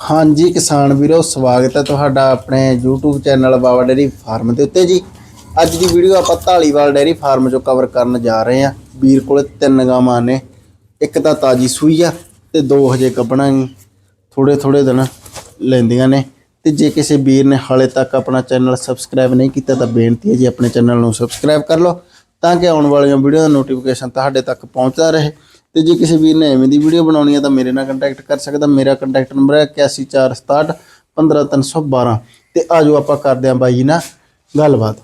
ਹਾਂਜੀ ਕਿਸਾਨ ਵੀਰੋ, ਸਵਾਗਤ ਹੈ ਤੁਹਾਡਾ ਆਪਣੇ YouTube channel Baba dairy farm ਦੇ ਉੱਤੇ ਜੀ। ਅੱਜ ਦੀ ਵੀਡੀਓ ਆਪਾਂ ਢਾਲੀਵਾਲ ਡੇਰੀ ਫਾਰਮ ਚੋਂ ਕਵਰ ਕਰਨ ਜਾ ਰਹੇ ਹਾਂ। ਵੀਰ ਕੋਲੇ ਤਿੰਨ ਗਾਵਾਂ ਨੇ, ਇੱਕ ਤਾਂ ਤਾਜੀ ਸੂਈ ਆ ਤੇ ਦੋ ਹਜੇ ਕੱਢਣਾ ਥੋੜੇ ਥੋੜੇ ਦਿਨ ਲੈਂਦੀਆਂ ਨੇ। ਤੇ ਜੇ ਕਿਸੇ ਵੀਰ ਨੇ ਹਾਲੇ ਤੱਕ ਆਪਣਾ ਚੈਨਲ ਸਬਸਕ੍ਰਾਈਬ ਨਹੀਂ ਕੀਤਾ ਤਾਂ ਬੇਨਤੀ ਹੈ ਜੀ ਆਪਣੇ ਚੈਨਲ ਨੂੰ ਸਬਸਕ੍ਰਾਈਬ ਕਰ ਲਓ, ਤਾਂ ਕਿ ਆਉਣ ਵਾਲੀਆਂ ਵੀਡੀਓ ਦਾ ਨੋਟੀਫਿਕੇਸ਼ਨ ਤੁਹਾਡੇ ਤੱਕ ਪਹੁੰਚਦਾ ਰਹੇ। ਤੇ ਜੇ ਕਿਸੇ ਵੀਰ ਨੇ ਐਵੇਂ ਦੀ ਵੀਡੀਓ ਬਣਾਉਣੀ ਹੈ ਤਾਂ ਮੇਰੇ ਨਾਲ ਕੰਟੈਕਟ ਕਰ ਸਕਦਾ। ਮੇਰਾ ਕੰਟੈਕਟ ਨੰਬਰ ਹੈ 814661 15312 ਤੇ ਆਜੋ ਆਪਾਂ ਕਰਦੇ ਆਂ ਬਾਈ ਜੀ ਨਾਲ ਗੱਲਬਾਤ।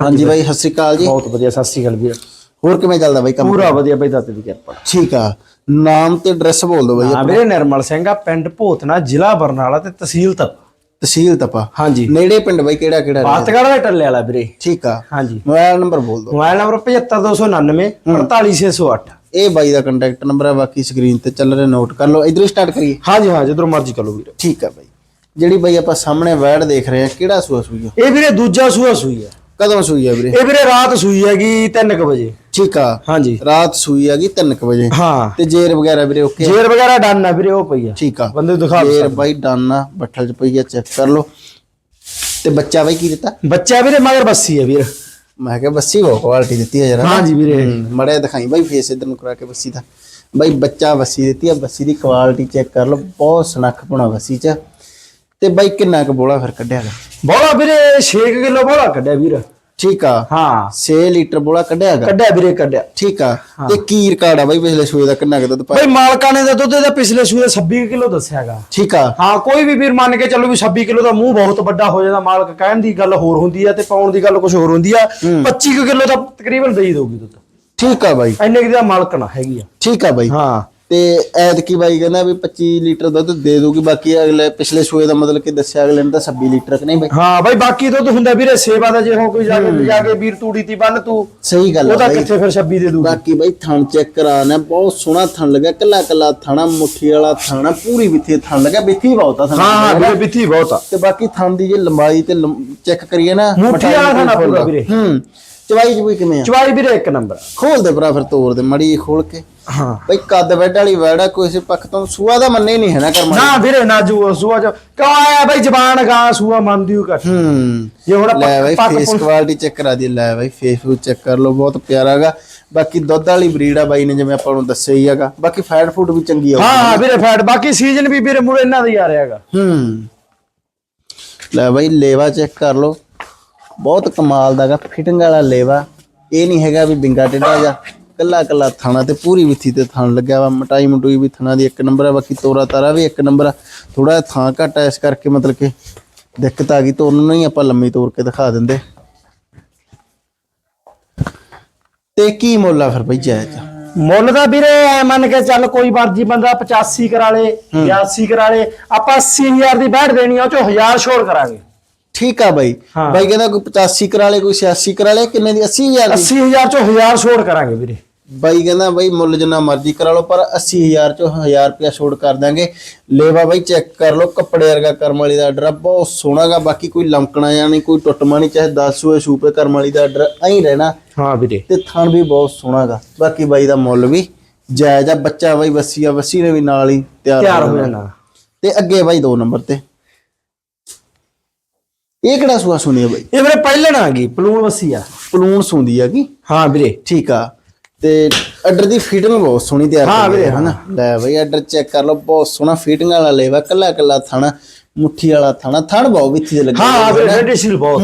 ਹਾਂਜੀ ਬਾਈ ਸਤਿ ਸ਼੍ਰੀ ਅਕਾਲ ਜੀ। ਬਹੁਤ ਵਧੀਆ ਸਤਿ ਸ੍ਰੀ ਅਕਾਲ ਵੀਰ। ਹੋਰ ਕਿਵੇਂ ਚੱਲਦਾ ਬਾਈ ਕੰਮ? ਪੂਰਾ ਵਧੀਆ ਬਈ ਦਾਤੇ ਦੀ ਕਿਰਪਾ। ਠੀਕ ਆ। ਨਾਮ ਤੇ ਐਡਰੈਸ ਬੋਲ ਦਿਓ ਬਾਈ ਹਾਂ ਵੀਰੇ ਨਿਰਮਲ ਸਿੰਘ ਆ ਪਿੰਡ ਭੋਤਨਾ ਜ਼ਿਲ੍ਹਾ ਬਰਨਾਲਾ ਤੇ ਤਹਿਸੀਲ ਤਪ। ਤਹਿਸੀਲ ਤਪਾ। ਹਾਂਜੀ। ਨੇੜੇ ਪਿੰਡ ਬਾਈ ਕਿਹੜਾ ਕਿਹੜਾ? ਬਾਤਗੜ ਦਾ ਟੱਲੇ ਵਾਲਾ ਵੀਰੇ। ਠੀਕ ਆ। ਹਾਂਜੀ। ਮੋਬਾਈਲ ਨੰਬਰ ਬੋਲ ਦਿਓ। ਮੋਬਾਈਲ ਨੰਬਰ 75299 48608 ਇਹ ਬਾਈ ਦਾ ਕੰਟੈਕਟ ਨੰਬਰ ਹੈ ਬਾਕੀ ਸਕਰੀਨ ਤੇ ਚੱਲ ਰਿਹਾ ਨੋਟ ਕਰ ਲਓ। ਇਧਰੋਂ ਸਟਾਰਟ ਕਰੀਏ। ਹਾਂਜੀ ਹਾਂ ਜਦੋਂ ਮਰਜ਼ੀ ਕਰੋ ਵੀਰੇ। ਠੀਕ ਆ ਬਾਈ। ਜਿਹੜੀ ਬਾਈ ਆਪਾਂ ਸਾਹਮਣੇ ਵੈੜ ਦੇਖ ਰਹੇ ਆ ਕਿਹੜਾ ਸੂਆ ਸੂਈ ਆ? ਇਹ ਵੀਰੇ ਦੂਜਾ ਸੂਆ ਸੂਈ ਹੈ ਕਦੋਂ ਸੂਈ ਆ ਵੀਰੇ? ਇਹ ਵੀਰੇ ਰਾਤ ਸੂਈ ਹੈਗੀ 3:00 ਵਜੇ। ਠੀਕ ਆ। ਹਾਂਜੀ। ਰਾਤ ਸੂਈ ਆ ਗਈ 3 ਵਜੇ। ਹਾਂ। ਤੇ ਜੇਰ ਵਗੈਰਾ ਵੀਰੇ ਓਕੇ ਜੇਰ ਵਗੈਰਾ ਡਨ ਆ ਵੀਰੇ ਉਹ ਪਈ ਆ। ਠੀਕ ਆ। ਬੰਦੇ ਦਿਖਾ ਜੇਰ ਬਾਈ ਡਾਨਾ ਬੱਠਲ ਚ ਪਈ ਆ ਚੈੱਕ ਕਰ ਲਓ। ਤੇ ਬੱਚਾ ਬਾਈ ਕੀ ਦਿੱਤਾ? ਬੱਚਾ ਵੀਰੇ ਮਗਰ ਬੱਸੀ ਹੈ ਵੀਰ। ਮੈਂ ਕਿਹਾ ਬੱਸੀ ਬਹੁਤ ਕੁਆਲਿਟੀ ਦਿੱਤੀ ਆ ਜਰਾ। ਹਾਂਜੀ ਵੀਰੇ। ਮੜਿਆ ਦਿਖਾਈ ਬਾਈ ਫੇਸ ਇਧਰ ਨੂੰ ਕਰਾ ਕੇ ਬੱਸੀ ਦਾ। ਬਾਈ ਬੱਚਾ ਬੱਸੀ ਦਿੱਤੀ ਆ ਬੱਸੀ ਦੀ ਕੁਆਲਿਟੀ ਚੈੱਕ ਕਰ ਲਓ। ਬਹੁਤ ਸਨੱਖ ਪੁਣਾ ਬੱਸੀ ਚ। ਤੇ ਬਾਈ ਕਿੰਨਾ ਕੁ ਬੋਲਾ ਫਿਰ ਕੱਢਿਆ ਗਾ? ਬੋਲਾ ਵੀਰੇ 6 ਕਿਲੋ ਬੋਲਾ ਕੱਢਿਆ ਵੀਰ। ਠੀਕ ਆ। ਹਾਂ। 6 ਲੀਟਰ ਬੋਲਾ ਕੱਢਿਆ ਗਾ ਕੱਢਿਆ ਵੀਰੇ ਕੱਢਿਆ। ਠੀਕ ਆ। ਤੇ ਕੀ ਰਿਕਾਰਡ ਆ ਬਾਈ ਪਿਛਲੇ ਸੂਏ ਦਾ ਕਿੰਨਾ ਕੁ ਦੁੱਧ ਪਾਇਆ? ਬਈ ਮਾਲਕਾਂ ਨੇ ਤਾਂ ਦੁੱਧ ਦਾ ਪਿਛਲੇ ਸੂਏ 26 ਕਿਲੋ ਦੱਸਿਆਗਾ ਠੀਕ ਆ। ਹਾਂ ਕੋਈ ਵੀ ਵੀਰ ਮੰਨ ਕੇ ਚੱਲੋ ਵੀ 26 ਕਿਲੋ ਦਾ ਮੂੰਹ ਬਹੁਤ ਵੱਡਾ ਹੋ ਜਾਂਦਾ ਮਾਲਕ ਕਹਿਣ ਦੀ ਗੱਲ ਹੋਰ ਹੁੰਦੀ ਆ ਤੇ ਪਾਉਣ ਦੀ ਗੱਲ ਕੁਝ ਹੋਰ ਹੁੰਦੀ ਆ। 25 ਕਿਲੋ ਦਾ ਤਕਰੀਬਨ ਦੇਈ ਦੋਗੀ ਦੁੱਧ। ਠੀਕ ਆ ਬਾਈ। ਇੰਨੇ ਕੁ ਦਾ ਮਾਲਕ ਨਾ ਹੈਗੀ ਆ। ਠੀਕ ਆ ਬਾਈ। ਹਾਂ। ਤੇ ਐਤਕੀ ਬਾਈ ਕਹਿੰਦਾ ਵੀ 25 ਲੀਟਰ ਦੁੱਧ ਦੇ ਦੂਗੀ ਬਾਕੀ ਅਗਲੇ ਪਿਛਲੇ ਸੂਏ ਦਾ ਮਤਲਬ ਕਿ ਦੱਸਿਆ ਅਗਲੇ ਨੇ ਤਾਂ 26 ਲੀਟਰ ਕਿ ਨਹੀਂ ਬਾਈ? ਹਾਂ ਬਈ ਬਾਕੀ ਦੁੱਧ ਹੁੰਦਾ ਵੀਰੇ ਸੇਵਾ ਦਾ ਜੇ ਹੋ ਕੋਈ ਜਾ ਕੇ ਜਾ ਕੇ ਵੀਰ ਤੂੜੀ ਤੀ ਬੰਨ ਤੂੰ ਸਹੀ ਗੱਲ ਆ ਉਹਦਾ ਕਿੱਥੇ ਫਿਰ 26 ਦੇ ਦੂਗਾ ਬਾਕੀ ਬਾਈ ਥਣ ਚੈੱਕ ਕਰਾਣਾ ਬਹੁਤ ਸੋਹਣਾ ਥਣ ਲੱਗਾ ਕੱਲਾ ਕੱਲਾ ਥਣਾ ਮੁੱਠੀ ਵਾਲਾ ਥਣਾ ਪੂਰੀ ਵਿੱਥੀ ਥਣ ਲੱਗਾ ਵਿੱਥੀ ਬਹੁਤ ਆ ਥਣ। ਹਾਂ ਹਾਂ ਵੀਰੇ ਬਹੁਤ ਆ। ਤੇ ਬਾਕੀ ਥਣ ਦੀ ਜੇ ਲੰਬਾਈ ਤੇ ਚੈੱਕ ਕਰੀਏ ਨਾ ਮੁੱਠੀ ਵਾਲਾ ਥਣ ਪੂਰਾ। ਵੀਰੇ। ਹੂੰ। ਚਵਾਈ ਚ ਵੀ ਕਿਵੇਂ ਆ? ਚਵਾਈ ਵੀਰੇ ਇੱਕ ਨੰਬਰ। ਖੋਲ ਦੇ ਭਰਾ ਫਿਰ ਤੋੜ ਦੇ ਮੜੀ ਖੋਲ ਕੇ। ਹਾਂ। ਬਈ ਕੱਦ ਬੈੱਡ ਵਾਲੀ ਵੈੜਾ ਕੋਈ ਇਸੇ ਪੱਖ ਤੋਂ ਸੂਆ ਦਾ ਮੰਨੇ ਨਹੀਂ ਹੈ ਨਾ ਕਰਮਾ ਨਾ ਵੀਰੇ ਨਾ ਜੂ ਸੂਆ ਚ ਕਿਉਂ ਆਇਆ ਬਈ ਜ਼ਬਾਨ ਗਾਂ ਸੂਆ ਮੰਨਦੀ ਹੋ ਘੱਟ ਹੂੰ। ਜੇ ਹੁਣ ਲੈ ਬਾਈ ਫੇਸ ਕੁਆਲਿਟੀ ਚੈੱਕ ਕਰਾ ਦੀ ਲੈ ਬਾਈ ਫੇਸ ਨੂੰ ਚੈੱਕ ਕਰ ਲਓ ਬਹੁਤ ਪਿਆਰਾ ਹੈਗਾ। ਬਾਕੀ ਦੁੱਧ ਵਾਲੀ ਬਰੀਡ ਆ ਬਾਈ ਨੇ ਜਿਵੇਂ ਆਪਾਂ ਨੂੰ ਦੱਸਿਆ ਹੀ ਹੈਗਾ। ਬਾਕੀ ਫੈਟ ਫੂਡ ਵੀ ਚੰਗੀ ਆ ਹਾਂ ਹਾਂ ਵੀਰੇ ਫੈਟ ਬਾਕੀ ਸੀਜ਼ਨ ਵੀ ਵੀਰੇ ਮੂਰੇ ਇਹਨਾਂ ਦਾ ਹੀ ਆ ਰਿਹਾ ਹੈਗਾ। ਹੂੰ। ਲੈ ਬਾਈ ਲੇਵਾ ਚੈੱਕ ਕਰ ਲਓ। ਬਹੁਤ ਕਮਾਲ ਦਾ ਹੈਗਾ ਫਿਟਿੰਗ ਵਾਲਾ ਲੇਵਾ। ਇਹ ਨਹੀਂ ਹੈਗਾ ਵੀ ਬਿੰਗਾ ਟੇਢਾ ਜਾ ਕੱਲਾ ਕੱਲਾ ਥਾਣਾ ਤੇ ਪੂਰੀ ਵਿੱਥੀ ਤੇ ਥਣ ਲੱਗਿਆ ਵਾ ਮਟਾਈ ਮਟੂਈ ਵੀ ਥਣਾ ਦੀ ਇੱਕ ਨੰਬਰ ਆ ਬਾਕੀ ਤੋਰਾ ਤਾਰਾ ਵੀ ਇੱਕ ਨੰਬਰ ਆ। ਥੋੜਾ ਥਾਂ ਘੱਟ ਆ ਇਸ ਕਰਕੇ ਮਤਲਬ ਕਿ ਦਿੱਕਤ ਆ ਗਈ ਤਾਂ ਉਹਨੂੰ ਨਹੀਂ ਆਪਾਂ ਲੰਮੀ ਤੋਰ ਕੇ ਦਿਖਾ ਦਿੰਦੇ। ਤੇ ਕੀ ਮੁੱਲ ਆ ਫਿਰ ਬਈ ਜਾਇਜ਼? ਮੁੱਲ ਦਾ ਵੀਰੇ ਐ ਮੰਨ ਕੇ ਚੱਲ ਕੋਈ ਮਰਜ਼ੀ ਬੰਦਾ 85 ਕਰਾ ਲੇ 82 ਕਰਾ ਲੇ ਆਪਾਂ 80000 ਦੀ ਬੈਠ ਦੇਣੀ ਆ ਉਹ ਚੋਂ 1000 ਛੋੜ ਕਰਾਂਗੇ। ਠੀਕ ਆ ਬਾਈ। ਹਾਂ। ਬਾਈ ਕਹਿੰਦਾ ਕੋਈ 85 ਕਰਾ ਲੇ ਕੋਈ 86 ਕਰਾ ਲੇ ਕਿੰਨੇ ਦੀ? 80000 ਦੀ। 80000 ਚੋਂ 1000 ਛੋੜ ਕਰਾਂਗੇ ਵੀਰੇ। ਬਾਈ ਕਹਿੰਦਾ ਬਾਈ ਮੁੱਲ ਜਿੰਨਾ ਮਰਜ਼ੀ ਕਰਾ ਲਓ ਪਰ 80000 ਚੋਂ 1000 ਰੁਪਇਆ ਛੋੜ ਕਰ ਦਾਂਗੇ। ਲੇਵਾ ਬਾਈ ਚੈੱਕ ਕਰ ਲਓ ਕੱਪੜੇ ਵਰਗਾ ਕਰਮ ਵਾਲੀ ਦਾ ਆਰਡਰ ਬਹੁਤ ਸੋਹਣਾਗਾ ਬਾਕੀ ਕੋਈ ਲੰਕਣਾ ਜਾਂ ਨਹੀਂ ਕੋਈ ਟੁੱਟਮਾ ਨਹੀਂ ਚਾਹੇ 10 ਸੂਏ ਸੂਪੇ ਕਰਮ ਵਾਲੀ ਦਾ ਆਰਡਰ ਐਂ ਰਹਿਣਾ। ਹਾਂ ਵੀਰੇ। ਤੇ ਥਣ ਵੀ ਬਹੁਤ ਸੋਹਣਾਗਾ ਬਾਕੀ ਬਾਈ ਦਾ ਮੁੱਲ ਵੀ ਜਾਇਜ਼ ਆ ਬੱਚਾ ਬਾਈ ਵੱਸੀ ਆ ਵੱਸੀ ਨੇ ਵੀ ਨਾਲ ਹੀ ਤਿਆਰ ਤਿਆਰ ਹੋ ਜਾਣਾ। ਜਾਣਾ। ਤੇ ਅੱਗੇ ਬਾਈ 2 ਨੰਬਰ ਤੇ। ਇਹ ਕਿਹੜਾ ਸੂਆ ਸੁਣੀ ਆ ਬਾਈ? ਇਹ ਵੀਰੇ ਪਹਿਲਣ ਆ ਗਈ ਪਲੂਣ ਵਸੀ ਆ। ਪਲੂਣ ਸੁੰਦੀ ਹੈਗੀ ਹਾਂ ਵੀਰੇ। ਠੀਕ ਆ। ਤੇ ਆਰਡਰ ਦੀ ਫਿਟਿੰਗ ਬਹੁਤ ਸੋਹਣੀ ਤਿਆਰ ਹਾਂ ਵੀਰੇ, ਹਨਾ? ਲੈ ਬਈ ਆਰਡਰ ਚੈੱਕ ਕਰ ਲਓ ਬਹੁਤ ਸੋਹਣਾ ਫਿਟਿੰਗ ਵਾਲਾ ਲੇਵਾ ਕੱਲਾ ਕੱਲਾ ਥਣਾ ਮੁੱਠੀ ਵਾਲਾ ਥਣਾ ਥਣ ਬਹੁਤ ਵਿੱਥੀ ਦੇ ਲੱਗੇ ਹਾਂ ਵੀਰੇ ਨੇ। ਰੈਡੀ ਸੀਲ ਬਹੁਤ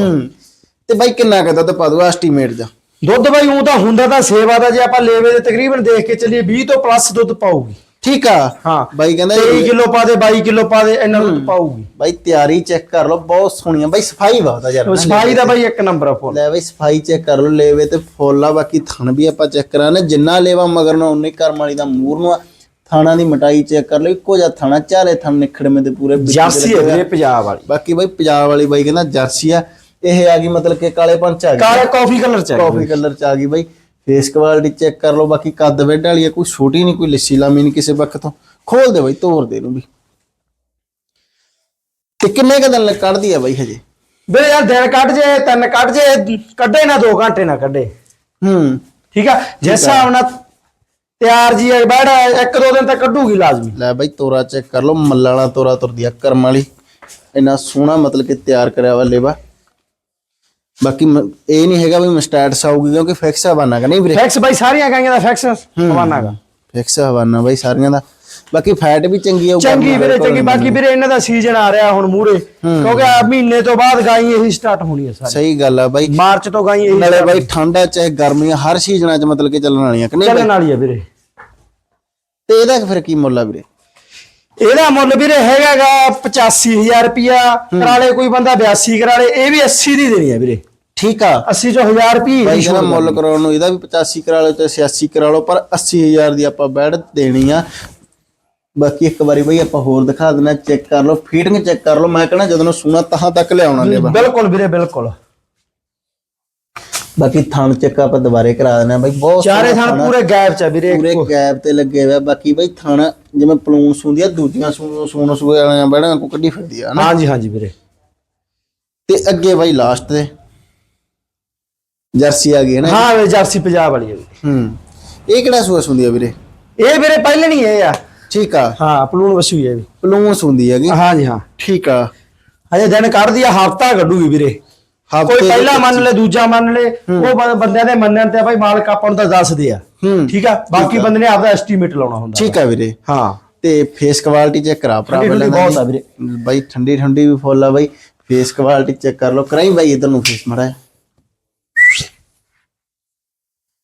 ਤੇ ਬਾਈ ਕਿੰਨਾ ਕੁ ਦੁੱਧ ਪਾ ਦੂ ਐਸਟੀਮੇਟ ਜਾ ਦੁੱਧ ਬਾਈ ਉਹ ਤਾਂ ਹੁੰਦਾ ਤਾਂ ਸੇਵਾ ਦਾ ਜੇ ਆਪਾਂ ਲੇਵੇ ਦੇ ਤਕਰੀਬਨ ਦੇਖ ਕੇ ਚੱਲੀਏ 20 ਤੋਂ ਪਲੱਸ ਦੁੱਧ ਪਾਊਗੀ। ਠੀਕ ਆ। ਹਾਂ। ਬਾਈ ਕਹਿੰਦਾ 23 ਕਿਲੋ ਪਾ ਦੇ 22 ਕਿਲੋ ਪਾ ਦੇ ਇੰਨਾ ਦੁੱਧ ਪਾਊਗੀ। ਬਾਈ ਤਿਆਰੀ ਚੈੱਕ ਕਰ ਲਓ ਬਹੁਤ ਸੋਹਣੀ ਆ। ਬਾਈ ਸਫ਼ਾਈ ਬਹੁਤ ਆ ਯਾਰ। ਸਫ਼ਾਈ ਦਾ ਬਾਈ ਇੱਕ ਨੰਬਰ ਆ ਫੁੱਲ। ਲੈ ਬਾਈ ਸਫ਼ਾਈ ਚੈੱਕ ਕਰ ਲਓ ਲੇਵੇ ਤੇ ਫੁੱਲ ਆ ਬਾਕੀ ਥਣ ਵੀ ਆਪਾਂ ਚੈੱਕ ਕਰਾਣੇ ਜਿੰਨਾ ਲੇਵਾ ਮਗਰ ਨੂੰ ਉਨੀ ਕਰਮ ਵਾਲੀ ਦਾ ਮੂਰ ਨੂੰ ਆ। ਥਾਣਾ ਦੀ ਮਟਾਈ ਚੈੱਕ ਕਰ ਲਓ ਇੱਕੋ ਜਿਹਾ ਥਾਣਾ ਚਾਰੇ ਥਣ ਨਿਖੜਵੇਂ ਦੇ ਪੂਰੇ ਜਰਸੀ ਹੈ ਆ। ਵੀਰੇ ਪੰਜਾਬ ਵਾਲੀ। ਬਾਕੀ ਬਾਈ ਪੰਜਾਬ ਵਾਲੀ ਬਾਈ ਕਹਿੰਦਾ ਜਰਸੀ ਆ। ਇਹ ਆ ਗਈ ਮਤਲਬ ਕਿ ਕਾਲੇ ਪੰਚ ਆ ਗਈ। ਕਾਲੇ ਕਾਫੀ ਕਲਰ ਚ ਹੈ ਕਾਫੀ ਕਲਰ ਚ ਆ ਗਈ ਬਾਈ। ਫੇਸ ਕੁਆਲਿਟੀ ਚੈੱਕ ਕਰ ਲਓ ਬਾਕੀ ਕੱਦ ਬੈੱਡ ਵਾਲੀ ਆ ਕੋਈ ਛੋਟੀ ਨਹੀਂ ਕੋਈ ਲੱਸੀ ਲਾਮੀ ਨਹੀਂ ਕਿਸੇ ਪੱਖ ਤੋਂ। ਖੋਲ ਦੇ ਬਾਈ ਤੋੜ ਦੇ ਇਹਨੂੰ ਵੀ। ਤੇ ਕਿੰਨੇ ਕ ਦਿਨ ਕੱਢਦੀ ਆ ਬਾਈ ਹਜੇ? ਵੀਰੇ ਯਾਰ ਦਿਨ ਕੱਢ ਜੇ ਤਿੰਨ ਕੱਢ ਜੇ ਕੱਢੇ ਨਾ 2 ਘੰਟੇ ਨਾ ਕੱਢੇ। ਹੂੰ। ਠੀਕ ਆ? ਜਿਸ ਹਿਸਾਬ ਨਾਲ ਤਿਆਰ ਜੀ ਹੈ ਬੈੜ ਇੱਕ ਦੋ ਦਿਨ ਤੱਕ ਕੱਢੂਗੀ ਲਾਜ਼ਮੀ। ਲੈ ਬਾਈ ਤੋਰਾ ਚੈੱਕ ਕਰ ਲਓ ਮੱਲਾਂ ਵਾਲਾ ਤੋਰਾ ਤੁਰਦੀ ਆ ਕਰਮ ਵਾਲੀ। ਇੰਨਾ ਸੋਹਣਾ ਮਤਲਬ ਕਿ ਤਿਆਰ ਕਰਿਆ ਵਾ ਲੇਵਾ। ਬਾਕੀ ਮ- ਇਹ ਨਹੀਂ ਹੈਗਾ ਵੀ ਮਸਟੈਟਸ ਆਊਗੀ ਕਿਉਂਕਿ ਫਿਕਸ ਹਵਾਨਾ ਕਾ ਨਹੀਂ ਵੀਰੇ। ਫੈਕਸ ਬਾਈ ਸਾਰੀਆਂ ਗਾਈਆਂ ਦਾ ਫੈਕਸ ਹਵਾਨਾ ਗਾ ਫਿਕਸ ਹਵਾਨਾ ਬਾਈ ਸਾਰੀਆਂ ਦਾ। ਬਾਕੀ ਫੈਟ ਵੀ ਚੰਗੀ ਆਊ ਚੰਗੀ ਵੀਰੇ ਚੰਗੀ। ਬਾਕੀ ਵੀਰੇ ਇਹਨਾਂ ਦਾ ਸੀਜ਼ਨ ਆ ਰਿਹਾ ਹੁਣ ਮੂਰੇ ਕਿਉਂਕਿ ਆ ਮਹੀਨੇ ਤੋਂ ਬਾਅਦ ਗਾਈ ਇਹੀ ਸਟਾਰਟ ਹੋਣੀ ਹੈ ਸਾਰੀ ਸਹੀ ਗੱਲ ਆ ਬਾਈ। ਮਾਰਚ ਤੋਂ ਗਾਈ ਇਹੀ ਨਾਲੇ ਬਾਈ ਠੰਡਾ ਚਾਹੇ ਗਰਮੀਆਂ ਹਰ ਸੀਜ਼ਨਾਂ 'ਚ ਮਤਲਬ ਕਿ ਚੱਲਣ ਵਾਲੀਆਂ ਕਿ ਨਹੀਂ ਬਾਈ? ਚੱਲਣ ਵਾਲੀ ਹੈ ਵੀਰੇ। ਤੇ ਇਹਦਾ ਫਿਰ ਕੀ ਮੁੱਲ ਆ ਵੀਰੇ? ਇਹਦਾ ਮੁੱਲ ਵੀਰੇ ਹੈਗਾਗਾ 85000 ਰੁਪਿਆ ਕਰਾਲੇ ਕੋਈ ਬੰਦਾ 82 ਕਰਾਲੇ ਇਹ ਵੀ 80 ਦੀ ਦੇਣੀ ਹੈ ਵੀਰੇ। ਠੀਕ ਆ। 80 ਚੋਂ 1000 ਰੁਪਏ ਬਾਈ ਕਹਿੰਦਾ ਮੁੱਲ ਕਰਾਉਣ ਨੂੰ ਇਹਦਾ ਵੀ 85 ਕਰਾ ਲਓ ਤੇ 86 ਕਰਾ ਲਓ ਪਰ 80000 ਦੀ ਆਪਾਂ ਬੈਡ ਦੇਣੀ ਆ। ਬਾਕੀ ਇੱਕ ਵਾਰੀ ਬਈ ਆਪਾਂ ਹੋਰ ਦਿਖਾ ਦਿੰਨਾ ਚੈੱਕ ਕਰ ਲਓ ਫੀਟਿੰਗ ਚੈੱਕ ਕਰ ਲਓ ਮੈਂ ਕਹਿੰਦਾ ਜਦੋਂ ਨੂੰ ਸੂਣਾ ਤਹਾਂ ਤੱਕ ਲਿਆਉਣਾ ਲੇਵਾ ਬਿਲਕੁਲ ਵੀਰੇ ਬਿਲਕੁਲ। ਬਾਕੀ ਥਣ ਚੈੱਕ ਆਪਾਂ ਦੁਬਾਰੇ ਕਰਾ ਦਿੰਨਾ ਬਾਈ ਬਹੁਤ ਚਾਰੇ ਸੋਹਣਾ ਥਾਂ ਪੂਰੇ ਗੈਪ ਚ ਆ ਵੀਰੇ ਪੂਰੇ ਗੈਪ ਤੇ ਲੱਗੇ ਹੋਇਆ ਬਾਕੀ ਬਈ ਥਣ ਜਿਵੇਂ ਪਲੂਨ ਸੂੰਦੀ ਆ ਦੂਜੀਆਂ ਸੂਣ ਸੂਣ ਸੂਏ ਵਾਲੀਆਂ ਬੈੜਾਂ ਕੋ ਕੱਢੀ ਫਿਰਦੀ ਆ ਨਾ। ਹਾਂਜੀ ਹਾਂਜੀ ਵੀਰੇ। ਤੇ ਅੱਗੇ ਬਾਈ ਲਾਸਟ ਤੇ। ਜਰਸੀ ਆ ਗਈ ਹੈ ਨਾ ਹਾਂ ਵੀਰੇ ਜਰਸੀ ਪੰਜਾਬ ਵਾਲੀ ਹੈ। ਹੂੰ। ਇਹ ਕਿਹੜਾ ਸੂਆ ਸੁੰਦੀ ਆ ਵੀਰੇ? ਇਹ ਵੀਰੇ ਪਹਿਲੇ ਨਹੀਂ ਇਹ ਆ। ਠੀਕ ਆ। ਹਾਂ ਪਲੂਣ ਵਸੂ ਹੈ ਵੀ। ਪਲੂਨ ਸੁੰਦੀ ਹੈਗੀ। ਹਾਂਜੀ ਹਾਂ। ਠੀਕ ਆ। ਹਜੇ ਦਿਨ ਕੱਢਦੀ ਆ ਹਫਤਾ ਕੱਢੂਗੀ ਵੀਰੇ। ਹਫ਼ਤੇ ਕੋਈ ਦੇ ਪਹਿਲਾ ਮੰਨ ਲੈ ਦੂਜਾ ਮੰਨ ਲੈ ਉਹ ਬੰ- ਬੰਦਿਆਂ ਦੇ ਮੰਨਣ ਤੇ ਆ ਭਾਈ ਮਾਲਕ ਆਪਾਂ ਨੂੰ ਤਾਂ ਦੱਸਦੇ ਆ। ਹੂੰ। ਠੀਕ ਆ? ਬਾਕੀ ਬੰਦੇ ਨੇ ਆਪਦਾ ਐਸਟੀਮੇਟ ਲਾਉਣਾ ਹੁੰਦਾ। ਠੀਕ ਆ ਵੀਰੇ। ਹਾਂ। ਤੇ ਫੇਸ ਕੁਆਲਿਟੀ ਚੈੱਕ ਕਰਾ ਭਰਾ ਠੰਡੀ ਬਹੁਤ। ਆ ਵੀਰੇ। ਬਾਈ ਠੰਡੀ ਠੰਡੀ ਵੀ ਫੁੱਲ ਆ ਬਾਈ। ਫੇਸ ਕੁਆਲਿਟੀ ਚੈੱਕ ਕਰ ਲਓ। ਕਰਾਈ ਬਾਈ ਇਧਰ ਨੂੰ ਫੇਸ ਮੜਾ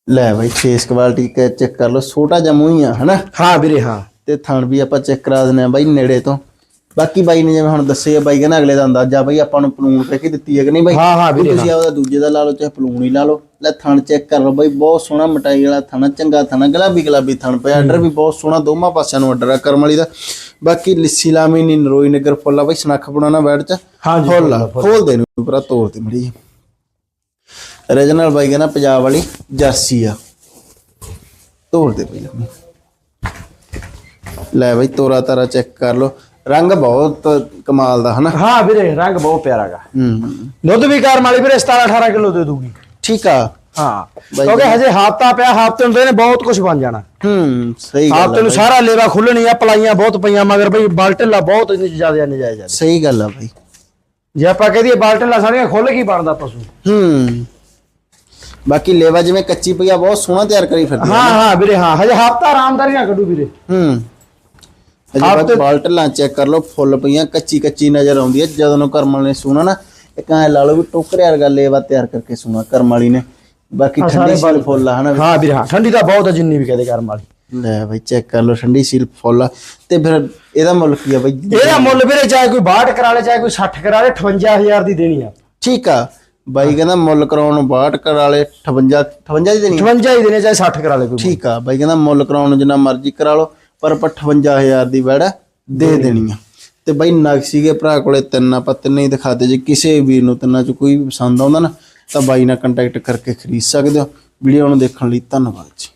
ਲੈ ਬਾਈ ਫੇਸ ਕੁਆਲਿਟੀ ਚੈੱਕ ਕਰ ਲਓ। ਛੋਟਾ ਜਿਹਾ ਮੂੰਹ ਹੀ ਆ ਹਨਾ? ਹਾਂ ਵੀਰੇ ਹਾਂ। ਤੇ ਥਣ ਵੀ ਆਪਾਂ ਚੈੱਕ ਕਰਾ ਦਿੰਦੇ ਆ ਬਾਈ ਨੇੜੇ ਤੋਂ। ਬਾਕੀ ਬਾਈ ਨੇ ਜਿਵੇਂ ਹੁਣ ਦੱਸਿਆ ਬਾਈ ਕਹਿੰਦਾ ਅਗਲੇ ਦਾ ਅੰਦਾਜ਼ਾ ਬਾਈ ਆਪਾਂ ਨੂੰ ਪਲੂਣ ਕਹਿ ਕੇ ਦਿੱਤੀ ਹੈ ਕਿ ਨਹੀਂ ਬਾਈ? ਹਾਂ, ਹਾਂ ਵੀਰੇ, ਤੁਸੀਂ ਆਪਦਾ ਦੂਜੇ ਦਾ ਲਾ ਲਓ ਚਾਹੇ ਪਲੂਣ ਹੀ ਲਾ ਲਓ। ਲੈ ਥਣ ਚੈੱਕ ਕਰ ਲਓ ਬਾਈ ਬਹੁਤ ਸੋਹਣਾ ਮਟਾਈ ਵਾਲਾ ਥਣ ਚੰਗਾ ਥਣ ਗੁਲਾਬੀ ਗੁਲਾਬੀ ਥਣ ਪਿਆ ਆਰਡਰ ਵੀ ਬਹੁਤ ਸੋਹਣਾ ਦੋਵਾਂ ਪਾਸਿਆਂ ਨੂੰ ਆਰਡਰ ਆ ਕਰਮ ਵਾਲੀ ਦਾ। ਬਾਕੀ ਲਿੱਸੀ ਲਾਮੀ ਨੀ ਨਰੋਈ ਨਗਰ ਫੁੱਲਾ ਬਾਈ ਸਨੱਖ ਬਣਾਉਣਾ ਬੈਠ ਚ। ਹਾਂਜੀ, ਫੁੱਲ ਖੋਲ ਦੇ ਨੂੰ ਪੂਰਾ ਤੋੜ ਤੇ ਮੜੀ। ਰੀਜਨਲ ਬਾਈ ਕਹਿੰਦਾ ਪੰਜਾਬ ਵਾਲੀ ਜਰਸੀ ਆ। ਤੋੜ ਦੇ ਪਹਿਲਾਂ ਲੈ ਬਾਈ ਤੋਰਾ ਤਾਰਾ ਚੈੱਕ ਕਰ ਲਓ। ਰੰਗ ਬਹੁਤ ਕਮਾਲ ਦਾ ਹਨਾ? ਹਾਂ ਵੀਰੇ ਰੰਗ ਬਹੁਤ ਪਿਆਰਾ ਗਾ। ਹੂੰ। ਦੁੱਧ ਵੀ ਕਾਰ ਵਾਲੀ ਵੀਰੇ 17 18 ਕਿਲੋ ਦੇ ਦੂਗੀ ਠੀਕ ਆ। ਹਾਂ ਕਿਉਂਕਿ ਹਜੇ ਹਫਤਾ ਪਿਆ ਹਫ਼ਤੇ ਨੂੰ ਤਾਂ ਇਹਨੇ ਬਹੁਤ ਕੁਝ ਬਣ ਜਾਣਾ। ਹੂੰ ਸਹੀ ਗੱਲ ਹਫ਼ਤੇ ਨੂੰ ਸਾਰਾ ਲੇਵਾ ਖੁੱਲਣੀ ਆ ਪਲਾਈਆਂ ਬਹੁਤ ਪਈਆਂ ਮਗਰ ਬਈ ਬਾਲਟਲਾ ਬਹੁਤ ਜ਼ਿਆਦਾ ਨਜਾਇਜ਼ ਆ। ਸਹੀ ਗੱਲ ਆ ਬਾਈ। ਜੇ ਆਪਾਂ ਕਹਦੀਏ ਬਾਲਟਲਾ ਸਾਰੀਆਂ ਖੁੱਲ ਕੀ ਬਣਦਾ ਪਸ਼ੂ। ਹੂੰ। ਬਾਕੀ ਲੇਵਾ ਜਿਵੇਂ ਕੱਚੀ ਪਈਆ ਬਹੁਤ ਸੋਹਣਾ ਤਿਆਰ ਕਰੀ ਫਿਰਦੀ। ਹਾਂ ਹਾਂ ਵੀਰੇ ਹਾਂ ਹਜੇ ਹਫਤਾ ਆਰਾਮਦਾਰੀ ਨਾਲ ਕੱਢੂ ਵੀਰੇ। ਹੂੰ। ਅਜੇ ਬਾਲਟਲਾਂ ਚੈੱਕ ਕਰ ਲਓ ਫੁੱਲ ਪਈਆਂ ਕੱਚੀ ਕੱਚੀ ਨਜ਼ਰ ਆਉਂਦੀ ਹੈ। ਜਦੋਂ ਨੂੰ ਕਰਮ ਵਾਲੀ ਨੇ ਸੁਣਾ ਨਾ ਇੱਕ ਐ ਲਾ ਲਓ ਵੀ ਟੋਕਰੇ ਵਰਗਾ ਲੇਵਾ ਤਿਆਰ ਕਰਕੇ ਸੁਣਾ ਕਰਮ ਵਾਲੀ ਨੇ। ਬਾਕੀ ਠੰਡੀ ਸੀਲ ਫੁੱਲ ਆ ਹਨਾ ਹਾਂ ਵੀਰੇ ਹਾਂ ਠੰਡੀ ਤਾਂ ਬਹੁਤ ਜਿੰਨੀ ਵੀ ਕਹਦੇ ਕਰਮ ਵਾਲੀ। ਲੈ ਬਾਈ ਚੈੱਕ ਕਰ ਲਓ ਠੰਡੀ ਸੀਲ ਫੁੱਲ ਤੇ ਫਿਰ ਇਹਦਾ ਮੁੱਲ ਕੀ ਆ ਬਾਈ? ਇਹਦਾ ਮੁੱਲ ਵੀਰੇ ਚਾਹੇ ਕੋਈ 62 ਕਰਾ ਲੇ ਚਾਹੇ ਕੋਈ 60 ਕਰਾ ਲੇ 58000 ਦੀ ਦੇਣੀ ਆ। ਠੀਕ ਆ। ਬਾਈ ਕਹਿੰਦਾ ਮੁੱਲ ਕਰਾਉਣ ਨੂੰ 62 ਕਰਾ ਲੇ 58 58 ਦੀ ਦੇਣੀ ਆ? 58 ਹੀ ਦੇਣੇ ਚਾਹੇ 60 ਕਰਾ ਲੇ ਕੋਈ ਠੀਕ ਆ। ਬਾਈ ਕਹਿੰਦਾ ਮੁੱਲ ਕਰਾਉਣ ਨੂੰ ਜਿੰਨਾ ਮਰਜ਼ੀ ਕਰਾ ਲਓ। ਪਰ ਆਪਾਂ 58000 ਦੀ ਵੜ ਦੇ ਦੇਣੀ ਆ। ਤੇ ਬਾਈ ਨਕਸ਼ੀ ਦੇ ਭਰਾ ਕੋਲੇ ਤਿੰਨ ਆਪਾਂ ਤਿੰਨੇ ਹੀ ਦਿਖਾਤੇ ਜੇ ਕਿਸੇ ਵੀਰ ਨੂੰ ਤਿੰਨਾਂ ਚ ਕੋਈ ਵੀ ਪਸੰਦ ਆਉਂਦਾ ਨਾ ਤਾਂ ਬਾਈ ਨਾਲ ਕੰਟੈਕਟ ਕਰਕੇ ਖਰੀਦ ਸਕਦੇ ਹੋ। ਵੀਡੀਓ ਨੂੰ ਦੇਖਣ ਲਈ ਧੰਨਵਾਦ ਜੀ।